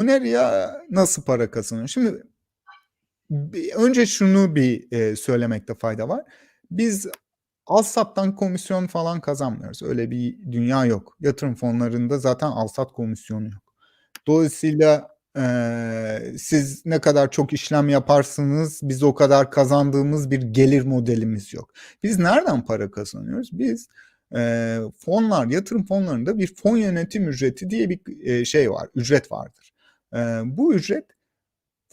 Öneriya nasıl para kazanıyor? Şimdi önce şunu bir, eee, söylemekte fayda var. Biz alsattan komisyon falan kazanmıyoruz. Öyle bir dünya yok. Yatırım fonlarında zaten alsat komisyonu yok. Dolayısıyla, eee, siz ne kadar çok işlem yaparsınız, biz o kadar kazandığımız bir gelir modelimiz yok. Biz nereden para kazanıyoruz? Biz, eee, fonlar, yatırım fonlarında bir fon yönetim ücreti diye bir, eee, şey var, ücret vardır. Eee, bu ücret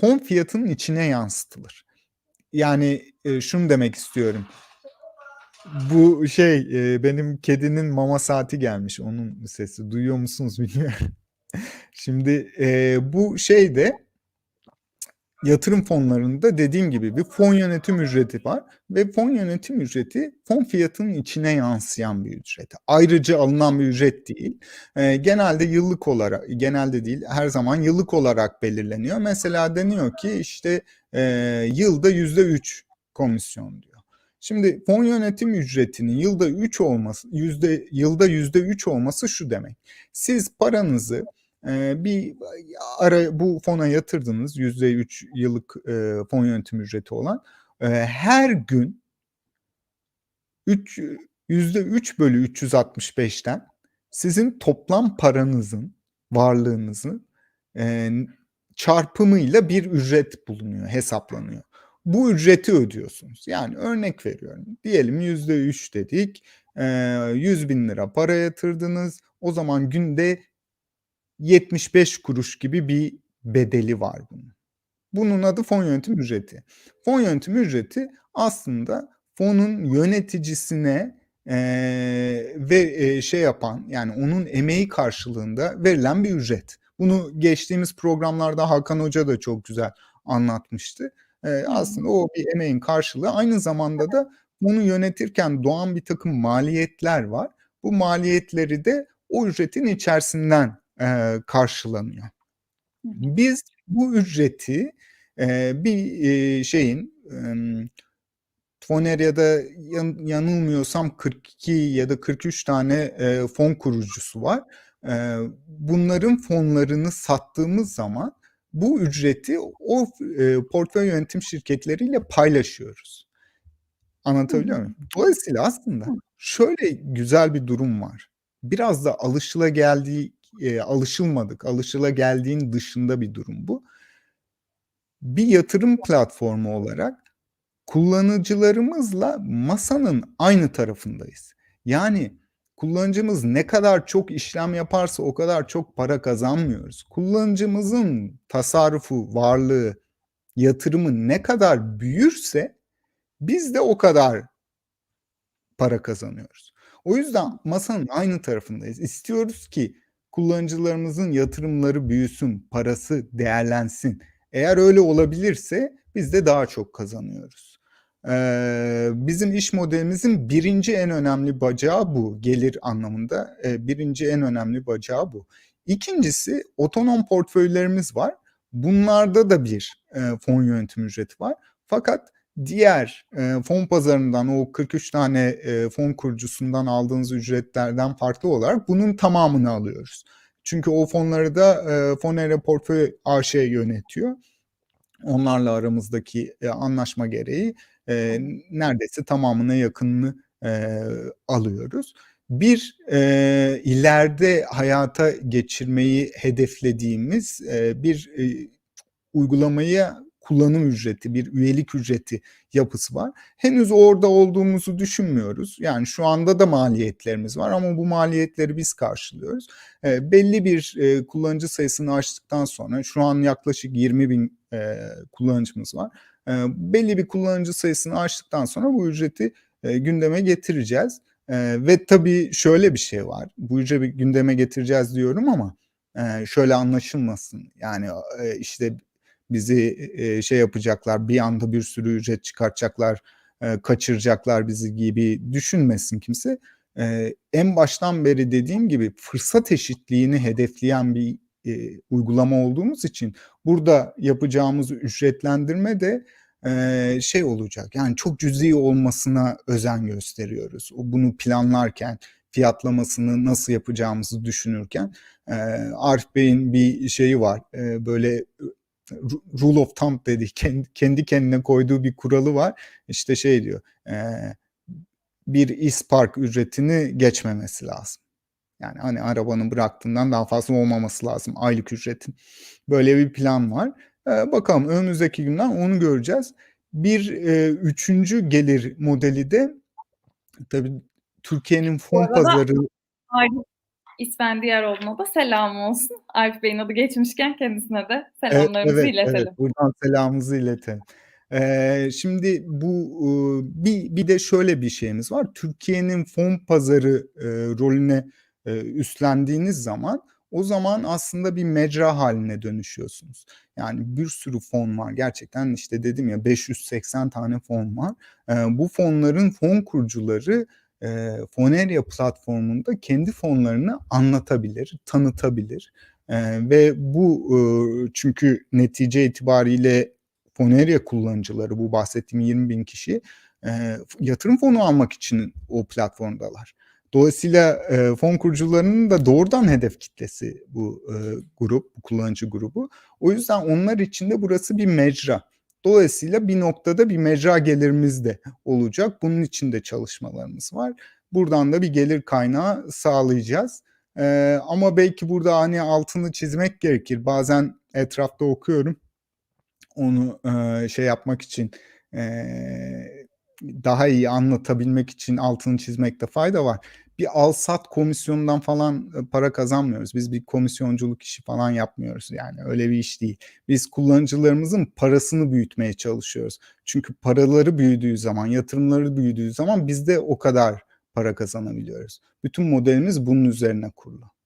fon fiyatının içine yansıtılır. Yani, eee, şunu demek istiyorum. Bu şey, eee, benim kedinin mama saati gelmiş. Onun sesi. Duyuyor musunuz bilmiyorum. Şimdi, eee, bu şeyde yatırım fonlarında dediğim gibi bir fon yönetim ücreti var ve fon yönetim ücreti fon fiyatının içine yansıyan bir ücret. Ayrıca alınan bir ücret değil. Eee, genelde yıllık olarak, genelde değil, her zaman yıllık olarak belirleniyor. Mesela deniyor ki işte, eee, yılda %3 komisyon diyor. Şimdi fon yönetim ücretinin yılda 3 olması, yüzde yılda %3 olması şu demek. Siz paranızı, bir ara bu fona yatırdınız %3 yıllık, fon yönetim ücreti olan. Her gün üç %3/365'ten sizin toplam paranızın, varlığınızın, çarpımıyla bir ücret bulunuyor, hesaplanıyor. Bu ücreti ödüyorsunuz. Yani örnek veriyorum. Diyelim %3 dedik. Eee, ₺100.000 para yatırdınız. O zaman günde 75 kuruş gibi bir bedeli var bunun. Bunun adı fon yönetim ücreti. Fon yönetim ücreti aslında fonun yöneticisine, eee, ve, eee, şey yapan, yani onun emeği karşılığında verilen bir ücret. Bunu geçtiğimiz programlarda Hakan Hoca da çok güzel anlatmıştı. Hı. aslında o bir emeğin karşılığı. Aynı zamanda da fonu yönetirken doğan birtakım maliyetler var. Bu maliyetleri de o ücretin içerisinden, eee, karşılanıyor. Biz bu ücreti, eee, bir, eee, şeyin, emm, Fonerya'da yan yanılmıyorsam 42 ya da 43 tane, eee, fon kurucusu var. Eee, bunların fonlarını sattığımız zaman bu ücreti o eee, portföy yönetim şirketleriyle paylaşıyoruz. Anlatabiliyor muyum? Dolayısıyla aslında şöyle güzel bir durum var. Biraz da alışılageldiği eee, alışılmadık, alışılageldiğin dışında bir durum bu. Bir yatırım platformu olarak kullanıcılarımızla masanın aynı tarafındayız. Yani kullanıcımız ne kadar çok işlem yaparsa o kadar çok para kazanmıyoruz. Kullanıcımızın tasarrufu, varlığı, yatırımı ne kadar büyürse biz de o kadar para kazanıyoruz. O yüzden masanın aynı tarafındayız. İstiyoruz ki kullanıcılarımızın yatırımları büyüsün, parası değerlensin. Eğer öyle olabilirse biz de daha çok kazanıyoruz. Eee, bizim iş modelimizin 1'inci en önemli bacağı bu, gelir anlamında, eee, 1'inci en önemli bacağı bu. 2'ncisi otonom portföylerimiz var. Bunlarda da bir, eee, fon yönetim ücreti var. Fakat diğer, eee, fon pazarından o 43 tane, eee, fon kurucusundan aldığınız ücretlerden farklı olarak bunun tamamını alıyoruz. Çünkü o fonları da, eee, Fonerya Portföy A.Ş. yönetiyor. Onlarla aramızdaki, eee, anlaşma gereği, Evet. neredeyse tamamına yakınını, eee, alıyoruz. Bir, eee, ileride hayata geçirmeyi hedeflediğimiz, eee, bir, eee, uygulamaya kullanım ücreti, bir üyelik ücreti yapısı var. Henüz orada olduğumuzu düşünmüyoruz. Yani şu anda da maliyetlerimiz var ama bu maliyetleri biz karşılıyoruz. Eee, belli bir, eee, kullanıcı sayısını aştıktan sonra şu an yaklaşık 20.000, eee, kullanıcımız var. Eee, belli bir kullanıcı sayısını aştıktan sonra bu ücreti, eee, gündeme getireceğiz. Eee, ve tabii şöyle bir şey var. Bu ücreti gündeme getireceğiz diyorum ama, eee, şöyle anlaşılmasın. Yani, eee, işte bizi, eee, şey yapacaklar, bir anda bir sürü ücret çıkartacaklar, eee, kaçıracaklar bizi gibi düşünmesin kimse. Eee, en baştan beri dediğim gibi fırsat eşitliğini hedefleyen bir, eee, uygulama olduğumuz için burada yapacağımız ücretlendirme de, eee, şey olacak, yani çok cüz'i olmasına özen gösteriyoruz. Bunu planlarken, fiyatlamasını nasıl yapacağımızı düşünürken e, Arif Bey'in bir şeyi var. E, böyle rule of thumb dediği kendi, kendi kendine koyduğu bir kuralı var. İşte şey diyor. e, bir ispark ücretini geçmemesi lazım. Yani hani arabanın bıraktığından daha fazla olmaması lazım aylık ücretin. Böyle bir plan var. Ee, bakalım önümüzdeki günler onu göreceğiz. Bir e, üçüncü gelir modeli de tabii Türkiye'nin fon pazarı İsfendiyaroğlu'na da selam olsun. Arif Bey'in adı geçmişken kendisine de selamlarımızı evet, iletelim. evet. Buradan selamımızı iletelim. Ee, şimdi bu e, bir bir de şöyle bir şeyimiz var. Türkiye'nin fon pazarı e, rolüne e, üstlendiğiniz zaman o zaman aslında bir mecra haline dönüşüyorsunuz. Yani bir sürü fon var. Gerçekten işte dedim ya 580 tane fon var. Ee, bu fonların fon kurucuları e, Foneria platformunda kendi fonlarını anlatabilir, tanıtabilir. Ee, ve bu e, çünkü netice itibariyle Foneria kullanıcıları bu bahsettiğim 20 bin kişi e, yatırım fonu almak için o platformdalar. Dolayısıyla e, fon kurucularının da doğrudan hedef kitlesi bu e, grup, bu kullanıcı grubu. O yüzden onlar için de burası bir mecra. Dolayısıyla bir noktada bir mecra gelirimiz de olacak. Bunun için de çalışmalarımız var. Buradan da bir gelir kaynağı sağlayacağız. Ee, ama belki burada hani altını çizmek gerekir. Bazen etrafta okuyorum. Onu e, şey yapmak için e, daha iyi anlatabilmek için altını çizmekte fayda var. Bir al-sat komisyonundan falan e, para kazanmıyoruz. Biz bir komisyonculuk işi falan yapmıyoruz yani öyle bir iş değil. Biz kullanıcılarımızın parasını büyütmeye çalışıyoruz. Çünkü paraları büyüdüğü zaman, yatırımları büyüdüğü zaman biz de o kadar para kazanabiliyoruz. Bütün modelimiz bunun üzerine kurulu.